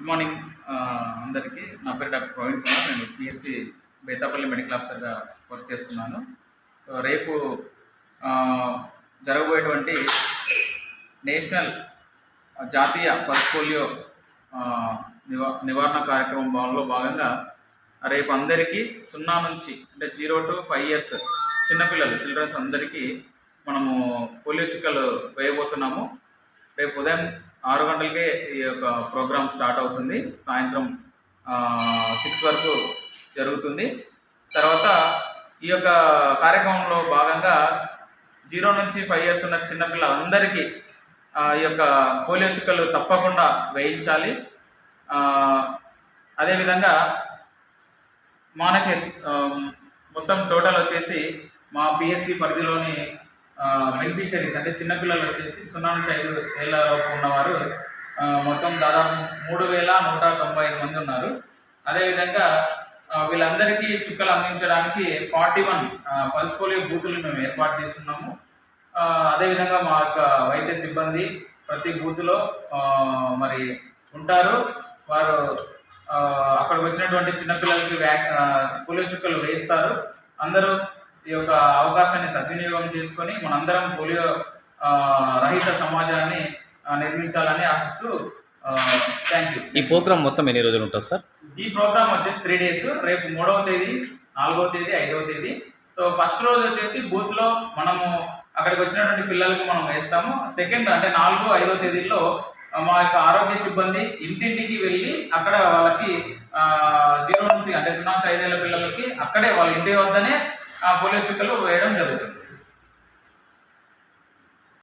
Good morning అందరికీ. నా పేరు డాక్టర్ ప్రవీణ్ కుమార్. నేను పిహెచ్సి బేతాపల్లి మెడికల్ ఆఫీసర్గా వర్క్ చేస్తున్నాను. రేపు జరగబోయేటువంటి నేషనల్ జాతీయ పల్స్ పోలియో నివా నివారణ కార్యక్రమంలో భాగంగా రేపు అందరికీ సున్నా నుంచి అంటే జీరో టు ఫైవ్ ఇయర్స్ చిన్నపిల్లలు చిల్డ్రన్స్ అందరికీ మనము పోలియో చుక్కలు వేయబోతున్నాము. రేపు ఉదయం ఆరు గంటలకే ఈ యొక్క ప్రోగ్రామ్ స్టార్ట్ అవుతుంది. సాయంత్రం సిక్స్ వరకు జరుగుతుంది. తర్వాత ఈ యొక్క కార్యక్రమంలో భాగంగా జీరో నుంచి ఫైవ్ ఇయర్స్ ఉన్న చిన్నపిల్ల అందరికీ ఈ యొక్క పోలియో చుక్కలు తప్పకుండా వేయించాలి. అదేవిధంగా మనకి మొత్తం టోటల్ వచ్చేసి మా పిహెచ్సి పరిధిలోని బెనిఫిషరీస్ అంటే చిన్నపిల్లలు వచ్చేసి సున్నా నుంచి ఐదు ఏళ్ళలోపు ఉన్నవారు మొత్తం దాదాపు మూడు వేల నూట తొంభై ఐదు మంది ఉన్నారు. అదేవిధంగా వీళ్ళందరికీ చుక్కలు అందించడానికి ఫార్టీ వన్ పల్స్ పోలియో బూతులు మేము ఏర్పాటు చేస్తున్నాము. అదేవిధంగా మా యొక్క వైద్య సిబ్బంది ప్రతి బూత్లో మరి ఉంటారు. వారు అక్కడికి వచ్చినటువంటి చిన్నపిల్లలకి వ్యాక్ పోలియో చుక్కలు వేయిస్తారు. అందరూ ఈ యొక్క అవకాశాన్ని సద్వినియోగం చేసుకొని మనందరం పోలియో రహిత సమాజాన్ని నిర్మించాలని ఆశిస్తూ థ్యాంక్ యూ ఈ ప్రోగ్రామ్ మొత్తం ఎన్ని రోజులు ఉంటుంది సార్? ఈ ప్రోగ్రామ్ వచ్చేసి త్రీ డేస్ రేపు మూడవ తేదీ నాలుగవ తేదీ ఐదవ తేదీ. సో ఫస్ట్ రోజు వచ్చేసి బూత్లో మనము అక్కడికి వచ్చినటువంటి పిల్లలకు మనం వేస్తాము. సెకండ్ అంటే నాలుగు ఐదో తేదీల్లో మా యొక్క ఆరోగ్య సిబ్బంది ఇంటింటికి వెళ్ళి అక్కడ వాళ్ళకి జీరో నుంచి అంటే సున్నా నుంచి ఐదేళ్ళ పిల్లలకి అక్కడే వాళ్ళ ఇంటి వద్దనే ఆ పోలియో చుక్కలు వేయడం జరుగుతుంది.